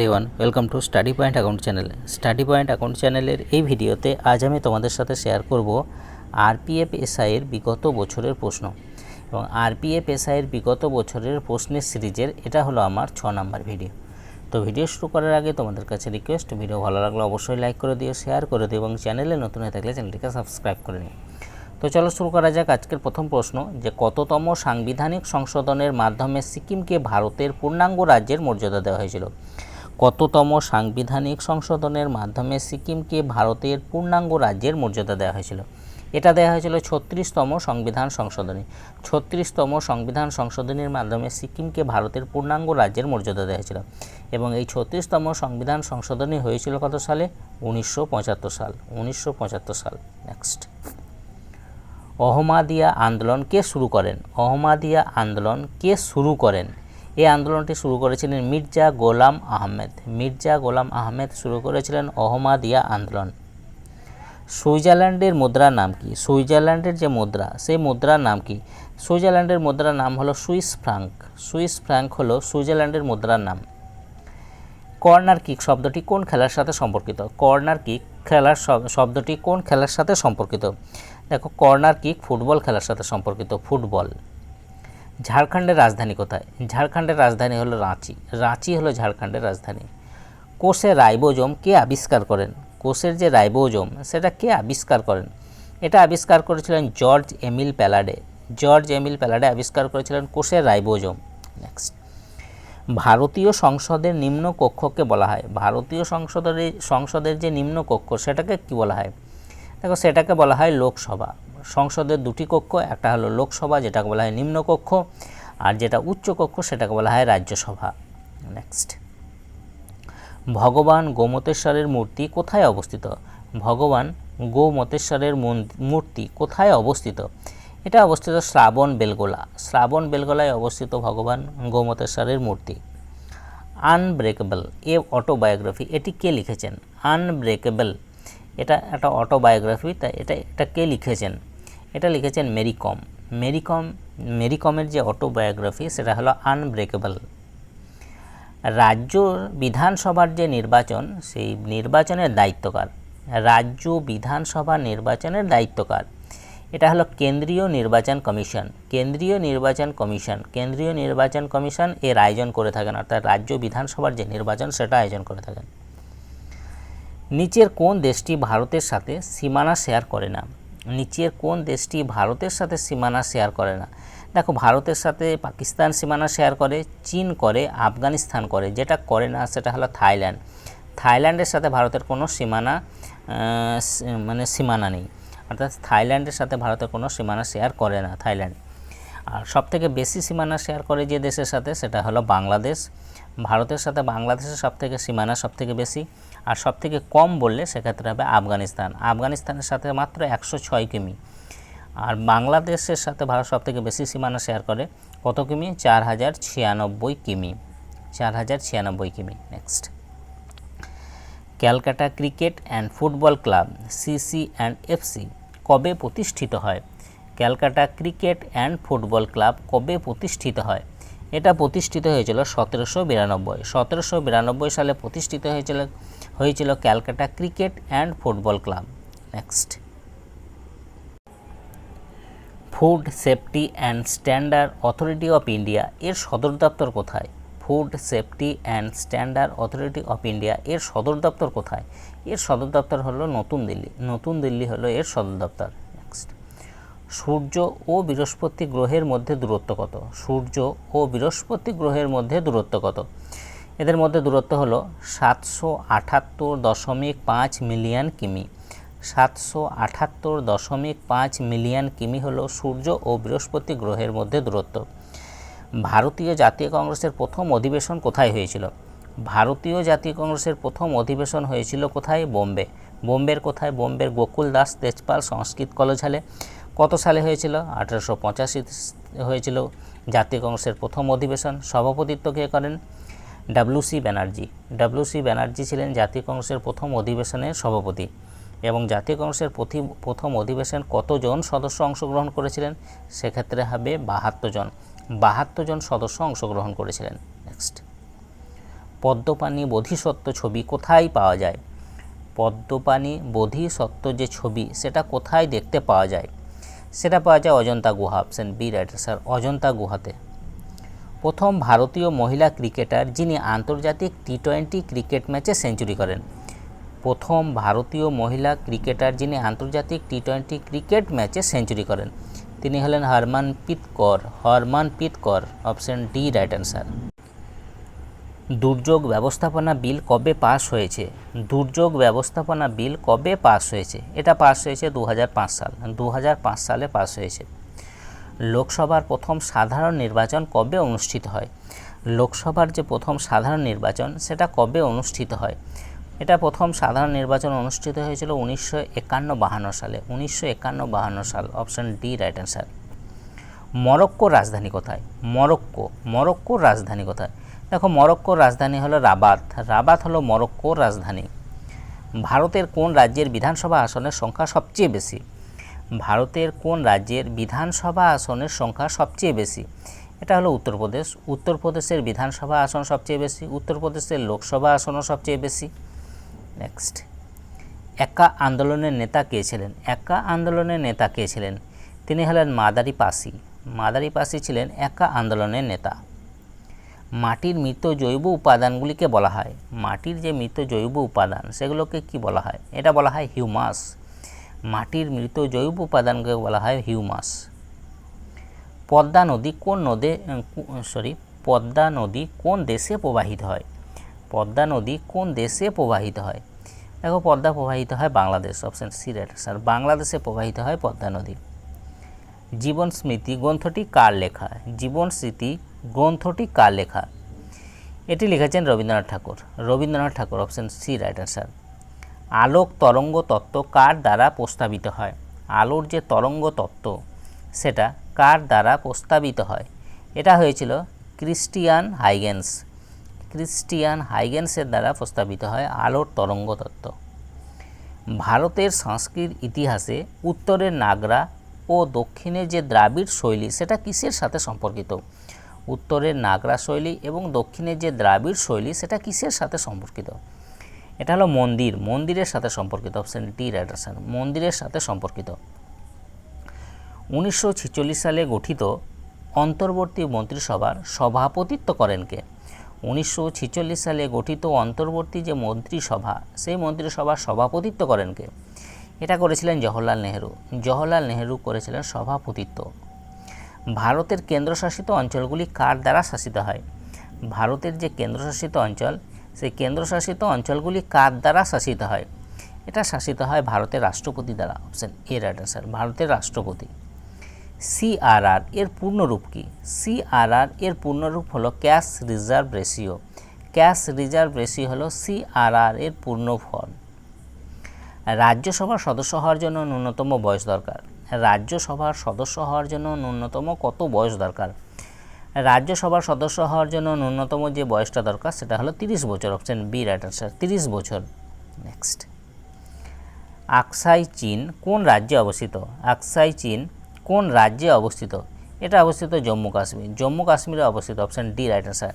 Everyone welcome to study point account channel study point account চ্যানেলের এই ভিডিওতে আজ আমি তোমাদের সাথে শেয়ার করব আরপিএফ এসআইয়ের বিগত বছরের প্রশ্ন। এবং আরপিএফ এসআইয়ের বিগত বছরের প্রশ্নের সিরিজের এটা হলো আমার ছ নাম্বার ভিডিও। তো ভিডিও শুরু করার আগে তোমাদের কাছে রিকোয়েস্ট ভিডিও ভালো লাগলে অবশ্যই লাইক করে দিও শেয়ার করে দিও এবং চ্যানেলে নতুন হয়ে থাকলে চ্যানেলটিকে সাবস্ক্রাইব করে নিও। তো চলো শুরু করা যাক আজকের প্রথম প্রশ্ন, যে কততম সাংবিধানিক সংশোধনের মাধ্যমে সিকিমকে ভারতের পূর্ণাঙ্গ রাজ্যের মর্যাদা দেওয়া হয়েছিল? কততম সাংবিধানিক সংশোধনের মাধ্যমে সিকিমকে ভারতের পূর্ণাঙ্গ রাজ্যের মর্যাদা দেওয়া হয়েছিল? এটা দেওয়া হয়েছিল ছত্রিশতম সংবিধান সংশোধনী। ছত্রিশতম সংবিধান সংশোধনীর মাধ্যমে সিকিমকে ভারতের পূর্ণাঙ্গ রাজ্যের মর্যাদা দেওয়া হয়েছিল। এবং এই ছত্রিশতম সংবিধান সংশোধনী হয়েছিল কত সালে? উনিশশো পঁচাত্তর সাল। উনিশশো পঁচাত্তর সাল। নেক্সট অহমাদিয়া আন্দোলন কে শুরু করেন? অহমাদিয়া আন্দোলন কে শুরু করেন? এই আন্দোলনটি শুরু করেছিলেন মির্জা গোলাম আহমেদ। মির্জা গোলাম আহমেদ শুরু করেছিলেন অহমাদিয়া আন্দোলন। সুইজারল্যান্ডের মুদ্রার নাম কি? সুইজারল্যান্ডের যে মুদ্রা, সেই মুদ্রার নাম কি? সুইজারল্যান্ডের মুদ্রার নাম হলো সুইস ফ্রাঙ্ক। সুইস ফ্রাঙ্ক হলো সুইজারল্যান্ডের মুদ্রার নাম। কর্নার কিক শব্দটি কোন খেলার সাথে সম্পর্কিত? কর্নার কিক খেলার শব- শব্দটি কোন খেলার সাথে সম্পর্কিত? দেখো, কর্নার কিক ফুটবল খেলার সাথে সম্পর্কিত, ফুটবল। ঝাড়খণ্ডের রাজধানী কোথায়? ঝাড়খণ্ডের রাজধানী হলো রাঁচি। রাঁচি হলো ঝাড়খণ্ডের রাজধানী। কোষের রাইবোজোম কে আবিষ্কার করেন? কোষের যে রাইবোজোম, সেটা কে আবিষ্কার করেন? এটা আবিষ্কার করেছিলেন George Emil Palade. George Emil Palade আবিষ্কার করেছিলেন কোষের রাইবোজোম। নেক্সট ভারতীয় সংসদের নিম্ন কক্ষকে বলা হয়। ভারতীয় সংসদের সংসদের যে নিম্ন কক্ষ, সেটাকে কি বলা হয়? দেখো, সেটাকে বলা হয় লোকসভা। সংসদের দুটি কক্ষ, একটা হলো লোকসভা, যেটাকে বলা হয় নিম্ন কক্ষ আর যেটা উচ্চ কক্ষ সেটাকে বলা হয় রাজ্যসভা। নেক্সট ভগবান গোমতেশ্বরের মূর্তি কোথায় অবস্থিত? ভগবান গোমতেশ্বরের মূর্তি কোথায় অবস্থিত? এটা অবস্থিত শ্রাবণ বেলগোলা। শ্রাবণ বেলগোলায় অবস্থিত ভগবান গোমতেশ্বরের মূর্তি। আনব্রেকেবল এ অটোবায়োগ্রাফি এটি কে লিখেছেন? আনব্রেকেবল এটা একটা অটোবায়োগ্রাফি তাই এটা এটা কে লিখেছেন? এটা লিখেছেন মেরি কম। মেরি কম, মেরি কমের যে অটোবায়োগ্রাফি সেটা হলো আনব্রেকেবল রাজ্য বিধানসভার যে নির্বাচন, সেই নির্বাচনের দায়িত্বকার রাজ্য বিধানসভা নির্বাচনের দায়িত্বকার এটা হলো কেন্দ্রীয় নির্বাচন কমিশন। কেন্দ্রীয় নির্বাচন কমিশন, কেন্দ্রীয় নির্বাচন কমিশন এর আয়োজন করে থাকেন, অর্থাৎ রাজ্য বিধানসভার যে নির্বাচন, সেটা আয়োজন করে থাকেন। নিচের কোন দেশটি ভারতের সাথে সীমানা শেয়ার করে না? নিচের কোন দেশটি ভারতের সাথে সীমানা শেয়ার করে না? দেখো, ভারতের সাথে পাকিস্তান সীমানা শেয়ার করে, চীন করে, আফগানিস্তান করে, যেটা করে না সেটা হলো থাইল্যান্ড। থাইল্যান্ডের সাথে ভারতের কোনো সীমানা মানে সীমানা নেই। অর্থাৎ থাইল্যান্ডের সাথে ভারতের কোনো সীমানা শেয়ার করে না থাইল্যান্ড। আর সবথেকে বেশি সীমানা শেয়ার করে যে দেশের সাথে, সেটা হলো বাংলাদেশ। ভারতের সাথে বাংলাদেশের সবথেকে সীমানা সবথেকে বেশি। আর সবথেকে কম বললে সেক্ষেত্রে হবে আফগানিস্তান। আফগানিস্তানের সাথে মাত্র একশো ছয় কিমি। আর বাংলাদেশের সাথে ভারত সবথেকে বেশি সীমানা শেয়ার করে কত কিমি? চার হাজার ছিয়ানব্বই কিমি। চার হাজার ছিয়ানব্বই কিমি। Next Calcutta cricket and football club CC and FC কবে প্রতিষ্ঠিত হয়? Calcutta cricket and football club কবে প্রতিষ্ঠিত হয়? এটা প্রতিষ্ঠিত হয়েছিল সতেরোশো বিরানব্বই। সতেরোশো বিরানব্বই সালে প্রতিষ্ঠিত হয়েছিল হয়েছিল Calcutta cricket and football club. Next food safety and standard authority of India এর সদর দপ্তর কোথায়? Food safety and standard authority of India এর সদর দপ্তর কোথায়? এর সদর দপ্তর হলো নতুন দিল্লি। নতুন দিল্লি হলো এর সদর দপ্তর। সূর্য ও বৃহস্পতি গ্রহের মধ্যে দূরত্ব কত? সূর্য ও বৃহস্পতি গ্রহের মধ্যে দূরত্ব কত? এদের মধ্যে দূরত্ব হলো সাতশো আটাত্তর দশমিক পাঁচ মিলিয়ন কিমি। সাতশো আটাত্তর দশমিক পাঁচ মিলিয়ন কিমি হলো সূর্য ও বৃহস্পতি গ্রহের মধ্যে দূরত্ব। ভারতীয় জাতীয় কংগ্রেসের প্রথম অধিবেশন কোথায় হয়েছিল? ভারতীয় জাতীয় কংগ্রেসের প্রথম অধিবেশন হয়েছিল কোথায়? বোম্বে। বোম্বের কোথায়? বোম্বের গোকুল দাস তেজপাল সংস্কৃত কলেজ হলে। কত সালে হয়েছিল? আঠারোশো পঁচাশি হয়েছিল। জাতীয় কংগ্রেসের প্রথম অধিবেশন। সভাপতিত্ব কে করেন? ডাব্লিউসি ব্যানার্জি। ডাব্লিউসি ব্যানার্জি ছিলেন জাতীয় কংগ্রেসের প্রথম অধিবেশনের সভাপতি এবং জাতীয় কংগ্রেসের প্রথি- প্রথম অধিবেশন কতজন সদস্য অংশগ্রহণ করেছিলেন? সেক্ষেত্রে হবে বাহাত্তর জন। বাহাত্তর জন সদস্য অংশগ্রহণ করেছিলেন। নেক্সট পদ্মপাণি বোধিসত্ত্ব ছবি কোথায় পাওয়া যায়? পদ্মপাণি বোধিসত্ত্ব যে ছবি, সেটা কোথায় দেখতে পাওয়া যায়? সেটা পাওয়া যায় অজন্তা গুহা option B right sir Ajanta গুহাতে। প্রথম ভারতীয় মহিলা ক্রিকেটার যিনি আন্তর্জাতিক টি টোয়েন্টি ক্রিকেট ম্যাচে সেঞ্চুরি করেন। প্রথম ভারতীয় মহিলা ক্রিকেটার যিনি আন্তর্জাতিক টি টোয়েন্টি ক্রিকেট ম্যাচে সেঞ্চুরি করেন, তিনি হলেন হরমনপ্রীত কর হরমনপ্রীত কর অপশন ডি রাইট অ্যান্সার দুর্যোগ ব্যবস্থাপনা বিল কবে পাস হয়েছে? দুর্যোগ ব্যবস্থাপনা বিল কবে পাস হয়েছে? এটা পাস হয়েছে দু হাজার পাঁচ সাল। দু হাজার পাঁচ সালে পাস হয়েছে। লোকসভার প্রথম সাধারণ নির্বাচন কবে অনুষ্ঠিত হয়? লোকসভার যে প্রথম সাধারণ নির্বাচন, সেটা কবে অনুষ্ঠিত হয়? এটা প্রথম সাধারণ নির্বাচন অনুষ্ঠিত হয়েছিল উনিশশো একান্ন বাহান্ন সালে। উনিশশো একান্ন বাহান্ন সাল। Option D, right answer. মরক্কোর রাজধানী কোথায়? মরক্কো। মরক্কোর রাজধানী কোথায়? দেখো, মরক্কোর রাজধানী হলো রাবাত। রাবাত হলো মরক্কোর রাজধানী। ভারতের কোন রাজ্যের বিধানসভা আসনের সংখ্যা সবচেয়ে বেশি? ভারতের কোন রাজ্যের বিধানসভা আসনের সংখ্যা সবচেয়ে বেশি? এটা হলো উত্তরপ্রদেশ। উত্তরপ্রদেশের বিধানসভা আসন সবচেয়ে বেশি। উত্তরপ্রদেশের লোকসভা আসনও সবচেয়ে বেশি। নেক্সট একা আন্দোলনের নেতা কে ছিলেন? একা আন্দোলনের নেতা কে ছিলেন? তিনি হলেন মাদারি পাসি মাদারি পাসি ছিলেন একা আন্দোলনের নেতা। মাটির মৃত জৈব উপাদানগুলিকে বলা হয়। মাটির যে মৃত জৈব উপাদান, সেগুলোকে কি বলা হয়? এটা বলা হয় হিউমাস। মাটির মৃত জৈব উপাদানকে বলা হয় হিউমাস। পদ্মা নদী কোন নদে সরি পদ্মা নদী কোন দেশে প্রবাহিত হয়? পদ্মা নদী কোন দেশে প্রবাহিত হয়? দেখো, পদ্মা প্রবাহিত হয় Bangladesh option C right sir বাংলাদেশে প্রবাহিত হয় পদ্মা নদী। জীবন স্মৃতি গ্রন্থটি কার লেখা? জীবন স্মৃতি গ্রন্থটি কার লেখা? এটি লিখেছেন Rabindranath Thakur. Rabindranath Thakur option C right answer আলোক তরঙ্গ তত্ত্ব কার দ্বারা প্রস্তাবিত হয়? আলোর যে তরঙ্গ তত্ত্ব, সেটা কার দ্বারা প্রস্তাবিত হয়? এটা হয়েছিল ক্রিস্টিয়ান হাইগেন্স। ক্রিস্টিয়ান হাইগেন্সের দ্বারা প্রস্তাবিত হয় আলোর তরঙ্গ তত্ত্ব। ভারতের সংস্কৃত ইতিহাসে উত্তরের নাগরা ও দক্ষিণের যে দ্রাবিড় শৈলী, সেটা কিসের সাথে সম্পর্কিত? উত্তরের নাগরা শৈলী এবং দক্ষিণের যে দ্রাবিড় শৈলী, সেটা কিসের সাথে সম্পর্কিত? এটা হলো মন্দির, মন্দিরের সাথে সম্পর্কিত অপশান ডি রাইট অপশান মন্দিরের সাথে সম্পর্কিত। উনিশশো ছেচল্লিশ সালে গঠিত অন্তর্বর্তী মন্ত্রিসভার সভাপতিত্ব করেন কে? উনিশশো ছেচল্লিশ সালে গঠিত অন্তর্বর্তী যে মন্ত্রিসভা, সেই মন্ত্রিসভার সভাপতিত্ব করেন কে? এটা করেছিলেন জওহরলাল নেহেরু। জওহরলাল নেহেরু করেছিলেন সভাপতিত্ব। ভারতের কেন্দ্রশাসিত অঞ্চলগুলি কার দ্বারা শাসিত হয়? ভারতের যে কেন্দ্রশাসিত অঞ্চল, সেই কেন্দ্রশাসিত অঞ্চলগুলি কার দ্বারা শাসিত হয়? এটা শাসিত হয় ভারতের রাষ্ট্রপতি দ্বারা। অপশান এ রাইট আনসার ভারতের রাষ্ট্রপতি। সিআরআর এর পূর্ণরূপ কি? সিআরআর এর পূর্ণরূপ হলো cash reserve ratio cash reserve ratio হলো সিআরআর এর পূর্ণ ফল রাজ্যসভার সদস্য হওয়ার জন্য ন্যূনতম বয়স দরকার। রাজ্যসভার সদস্য হওয়ার জন্য ন্যূনতম কত বয়স দরকার? রাজ্যসভার সদস্য হওয়ার জন্য ন্যূনতম যে বয়সটা দরকার সেটা হলো তিরিশ বছর অপশান বি রাইট আনসার তিরিশ বছর। নেক্সট আকসাই চীন কোন রাজ্যে অবস্থিত? আকসাই চীন কোন রাজ্যে অবস্থিত? এটা অবস্থিত জম্মু কাশ্মীর। জম্মু কাশ্মীরে অবস্থিত option D right answer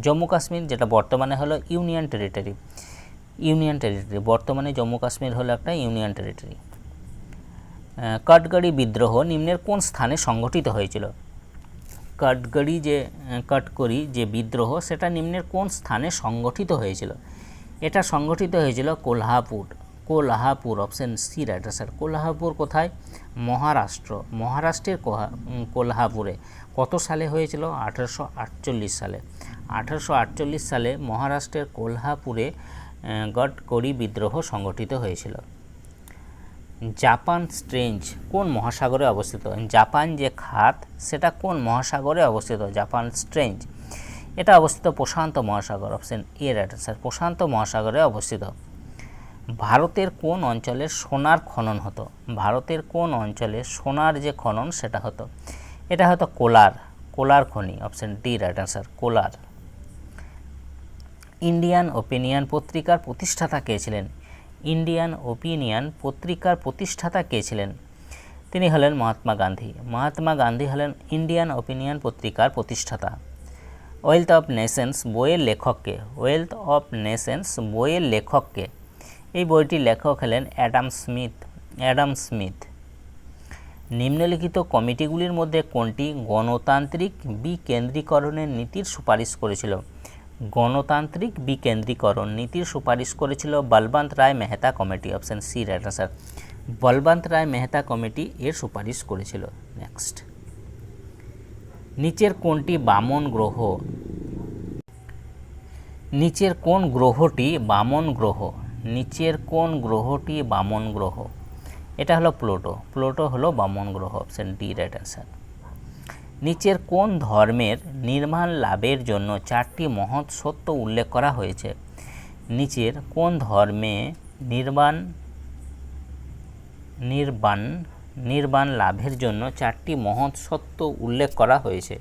Jammu Kashmir যেটা বর্তমানে হলো ইউনিয়ন টেরিটরি ইউনিয়ন টেরিটরি বর্তমানে জম্মু কাশ্মীর হলো একটা ইউনিয়ন টেরিটরি কাটগাড়ি বিদ্রোহ নিম্নের কোন স্থানে সংগঠিত হয়েছিল? কাটগাড়ি যে কাটকরি যে বিদ্রোহ, সেটা নিম্নের কোন স্থানে সংগঠিত হয়েছিল? এটা সংগঠিত হয়েছিল Kolhapur, Kolhapur option C right sir Kolhapur কোথায়? মহারাষ্ট্র, মহারাষ্ট্রের কোলাহাপুরে। কত সালে হয়েছিল? আঠারোশো আটচল্লিশ সালে। আঠারোশো আটচল্লিশ সালে মহারাষ্ট্রের কোলহাপুরে গডকরি বিদ্রোহ সংগঠিত হয়েছিল। জাপান স্ট্রেঞ্জ কোন মহাসাগরে অবস্থিত? জাপান যে খাত, সেটা কোন মহাসাগরে অবস্থিত? Japan strange. এটা অবস্থিত প্রশান্ত মহাসাগর, অপশন এ রাইট প্রশান্ত মহাসাগরে অবস্থিত। ভারতের কোন অঞ্চলে সোনার খনন হতো? ভারতের কোন অঞ্চলে সোনার যে খনন, সেটা হতো। এটা হতো কোলার কোলার খনি, option D right answer Kolar. Indian opinion পত্রিকার প্রতিষ্ঠাতা কে ছিলেন? ইন্ডিয়ান ওপিনিয়ন পত্রিকার প্রতিষ্ঠাতা কে ছিলেন? তিনি হলেন মহাত্মা গান্ধী। মহাত্মা গান্ধী হলেন ইন্ডিয়ান ওপিনিয়ন পত্রিকার প্রতিষ্ঠাতা। ওয়েলথ অফ নেশনস বইয়ের লেখককে ওয়েলথ অফ নেশনস বইয়ের লেখককে এই বইটির লেখক হলেন অ্যাডাম স্মিথ। Adam Smith. নিম্নলিখিত কমিটিগুলির মধ্যে কোনটি গণতান্ত্রিক বিকেন্দ্রীকরণের নীতির সুপারিশ করেছিল? গণতান্ত্রিক বিকেন্দ্রীকরণ নীতির সুপারিশ করেছিল Balwant Rai Mehta committee option C right answer Balwant Rai Mehta committee এর সুপারিশ করেছিল। নেক্সট নিচের কোনটি বামন গ্রহ? নিচের কোন গ্রহটি বামন গ্রহ? নিচের কোন গ্রহটি বামন গ্রহ? এটা হলো প্লুটো। প্লুটো হলো বামন গ্রহ অপশন ডি রাইট অ্যান্সার নিচের কোন ধর্মের নির্মাণ লাভের জন্য চারটি মহৎ সত্য উল্লেখ করা হয়েছে? নিচের কোন ধর্মে নির্বাণ নির্বাণ নির্বাণ লাভের জন্য চারটি মহৎ সত্য উল্লেখ করা হয়েছে?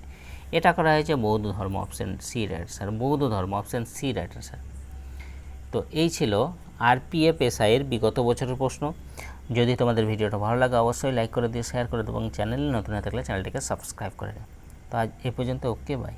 এটা করা হয়েছে বৌদ্ধ ধর্ম অপশন সি রাইট স্যার বৌদ্ধ ধর্ম অপশন সি রাইট স্যার তো এই ছিল আরপিএফ এসআইয়ের বিগত বছরের প্রশ্ন। যদি তোমাদের ভিডিওটা ভালো লাগে, অবশ্যই লাইক করে দিও শেয়ার করে দেবো এবং চ্যানেলে নতুন হয়ে থাকলে চ্যানেলটিকে সাবস্ক্রাইব করে দেবো তো আজ এ পর্যন্ত ওকে বাই